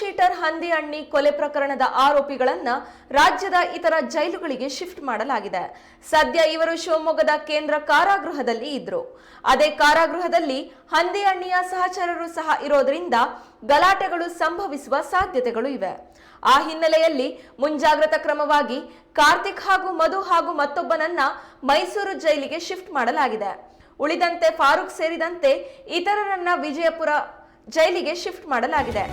Sheeter ಹಂದಿ ಅಣ್ಣಿ ಕೊಲೆ ಪ್ರಕರಣದ ಆರೋಪಿಗಳನ್ನ ರಾಜ್ಯದ ಇತರ ಜೈಲುಗಳಿಗೆ ಶಿಫ್ಟ್ ಮಾಡಲಾಗಿದೆ. ಸದ್ಯ ಇವರು ಶಿವಮೊಗ್ಗದ ಕೇಂದ್ರ ಕಾರಾಗೃಹದಲ್ಲಿ ಇದ್ರು. ಅದೇ ಕಾರಾಗೃಹದಲ್ಲಿ ಹಂದಿ ಅಣ್ಣಿಯ ಸಹಚರರು ಸಹ ಇರೋದ್ರಿಂದ ಗಲಾಟೆಗಳು ಸಂಭವಿಸುವ ಸಾಧ್ಯತೆಗಳು ಇವೆ. ಆ ಹಿನ್ನೆಲೆಯಲ್ಲಿ ಮುಂಜಾಗ್ರತಾ ಕ್ರಮವಾಗಿ ಕಾರ್ತಿಕ್ ಹಾಗೂ ಮಧು ಹಾಗೂ ಮತ್ತೊಬ್ಬನನ್ನ ಮೈಸೂರು ಜೈಲಿಗೆ ಶಿಫ್ಟ್ ಮಾಡಲಾಗಿದೆ. ಉಳಿದಂತೆ ಫಾರೂಕ್ ಸೇರಿದಂತೆ ಇತರರನ್ನ ವಿಜಯಪುರ ಜೈಲಿಗೆ ಶಿಫ್ಟ್ ಮಾಡಲಾಗಿದೆ.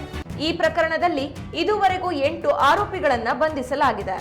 ಈ ಪ್ರಕರಣದಲ್ಲಿ ಇದುವರೆಗೂ ಎಂಟು ಆರೋಪಿಗಳನ್ನು ಬಂಧಿಸಲಾಗಿದೆ.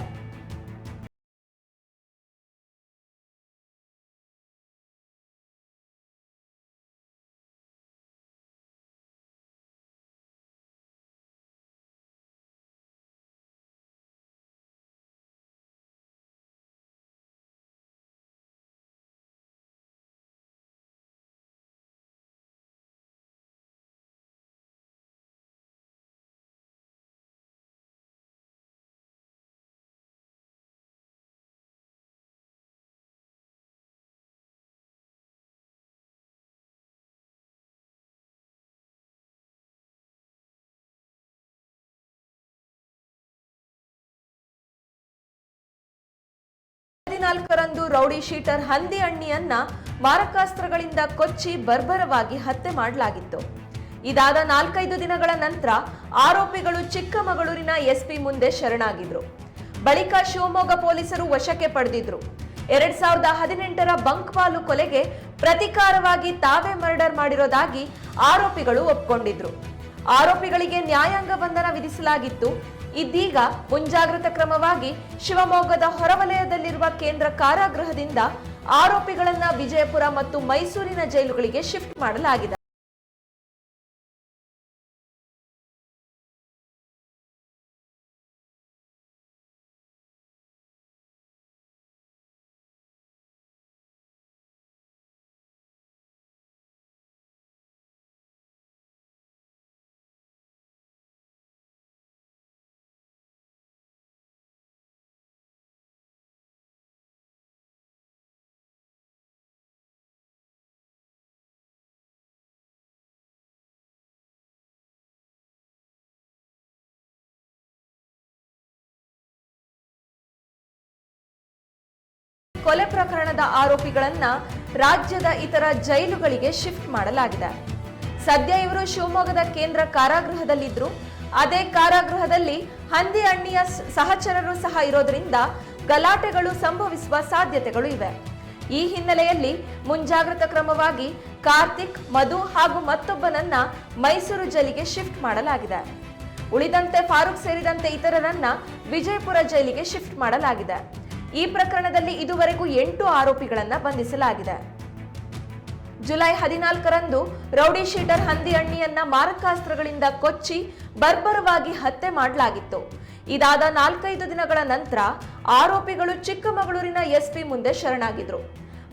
ಹದಿನಾಲ್ಕರಂದು ರೌಡಿ ಶೀಟರ್ ಹಂದಿ ಅಣ್ಣಿಯನ್ನ ಮಾರಕಾಸ್ತ್ರಗಳಿಂದ ಕೊಚ್ಚಿ ಬರ್ಬರವಾಗಿ ಹತ್ಯೆ ಮಾಡಲಾಗಿತ್ತು. ಇದಾದ ನಾಲ್ಕೈದು ದಿನಗಳ ನಂತರ ಆರೋಪಿಗಳು ಚಿಕ್ಕಮಗಳೂರಿನ ಎಸ್ಪಿ ಮುಂದೆ ಶರಣಾಗಿದ್ರು. ಬಳಿಕ ಶಿವಮೊಗ್ಗ ಪೊಲೀಸರು ವಶಕ್ಕೆ ಪಡೆದಿದ್ರು. ಎರಡ್ ಸಾವಿರದ ಹದಿನೆಂಟರ ಬಂಕ್ವಾಲು ಕೊಲೆಗೆ ಪ್ರತಿಕಾರವಾಗಿ ತಾವೇ ಮರ್ಡರ್ ಮಾಡಿರೋದಾಗಿ ಆರೋಪಿಗಳು ಒಪ್ಕೊಂಡಿದ್ರು. ಆರೋಪಿಗಳಿಗೆ ನ್ಯಾಯಾಂಗ ಬಂಧನ ವಿಧಿಸಲಾಗಿತ್ತು. ಇದೀಗ ಮುಂಜಾಗ್ರತಾ ಕ್ರಮವಾಗಿ ಶಿವಮೊಗ್ಗದ ಹೊರವಲಯದಲ್ಲಿರುವ ಕೇಂದ್ರ ಕಾರಾಗೃಹದಿಂದ ಆರೋಪಿಗಳನ್ನ ವಿಜಯಪುರ ಮತ್ತು ಮೈಸೂರಿನ ಜೈಲುಗಳಿಗೆ ಶಿಫ್ಟ್ ಮಾಡಲಾಗಿದೆ. ಕೊಲೆ ಪ್ರಕರಣದ ಆರೋಪಿಗಳನ್ನ ರಾಜ್ಯದ ಇತರ ಜೈಲುಗಳಿಗೆ ಶಿಫ್ಟ್ ಮಾಡಲಾಗಿದೆ. ಸದ್ಯ ಇವರು ಶಿವಮೊಗ್ಗದ ಕೇಂದ್ರ ಕಾರಾಗೃಹದಲ್ಲಿದ್ರು. ಅದೇ ಕಾರಾಗೃಹದಲ್ಲಿ ಹಂದಿ ಅಣ್ಣಿಯ ಸಹಚರರು ಸಹ ಇರೋದ್ರಿಂದ ಗಲಾಟೆಗಳು ಸಂಭವಿಸುವ ಸಾಧ್ಯತೆಗಳು ಇವೆ. ಈ ಹಿನ್ನೆಲೆಯಲ್ಲಿ ಮುಂಜಾಗ್ರತಾ ಕ್ರಮವಾಗಿ ಕಾರ್ತಿಕ್, ಮಧು ಹಾಗೂ ಮತ್ತೊಬ್ಬನನ್ನ ಮೈಸೂರು ಜೈಲಿಗೆ ಶಿಫ್ಟ್ ಮಾಡಲಾಗಿದೆ. ಉಳಿದಂತೆ ಫಾರೂಕ್ ಸೇರಿದಂತೆ ಇತರರನ್ನ ವಿಜಯಪುರ ಜೈಲಿಗೆ ಶಿಫ್ಟ್ ಮಾಡಲಾಗಿದೆ. ಈ ಪ್ರಕರಣದಲ್ಲಿ ಇದುವರೆಗೂ ಎಂಟು ಆರೋಪಿಗಳನ್ನು ಬಂಧಿಸಲಾಗಿದೆ. ಜುಲೈ ಹದಿನಾಲ್ಕರಂದು ರೌಡಿ ಶೀಟರ್ ಹಂದಿ ಅಣ್ಣಿಯನ್ನ ಮಾರಕಾಸ್ತ್ರಗಳಿಂದ ಕೊಚ್ಚಿ ಬರ್ಬರವಾಗಿ ಹತ್ಯೆ ಮಾಡಲಾಗಿತ್ತು. ಇದಾದ ನಾಲ್ಕೈದು ದಿನಗಳ ನಂತರ ಆರೋಪಿಗಳು ಚಿಕ್ಕಮಗಳೂರಿನ ಎಸ್ಪಿ ಮುಂದೆ ಶರಣಾಗಿದ್ರು.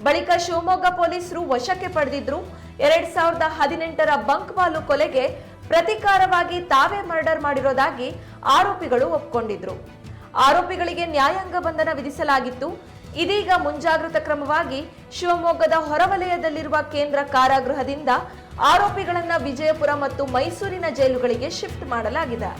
ಬಳಿಕ ಶಿವಮೊಗ್ಗ ಪೊಲೀಸರು ವಶಕ್ಕೆ ಪಡೆದಿದ್ರು. ಎರಡ್ ಸಾವಿರದ ಹದಿನೆಂಟರ ಬಂಕ್ಬಾಲು ಕೊಲೆಗೆ ಪ್ರತಿಕಾರವಾಗಿ ತಾವೇ ಮರ್ಡರ್ ಮಾಡಿರೋದಾಗಿ ಆರೋಪಿಗಳು ಒಪ್ಕೊಂಡಿದ್ರು. ಆರೋಪಿಗಳಿಗೆ ನ್ಯಾಯಾಂಗ ಬಂಧನ ವಿಧಿಸಲಾಗಿತ್ತು. ಇದೀಗ ಮುಂಜಾಗ್ರತಾ ಕ್ರಮವಾಗಿ ಶಿವಮೊಗ್ಗದ ಹೊರವಲಯದಲ್ಲಿರುವ ಕೇಂದ್ರ ಕಾರಾಗೃಹದಿಂದ ಆರೋಪಿಗಳನ್ನು ವಿಜಯಪುರ ಮತ್ತು ಮೈಸೂರಿನ ಜೈಲುಗಳಿಗೆ ಶಿಫ್ಟ್ ಮಾಡಲಾಗಿದೆ.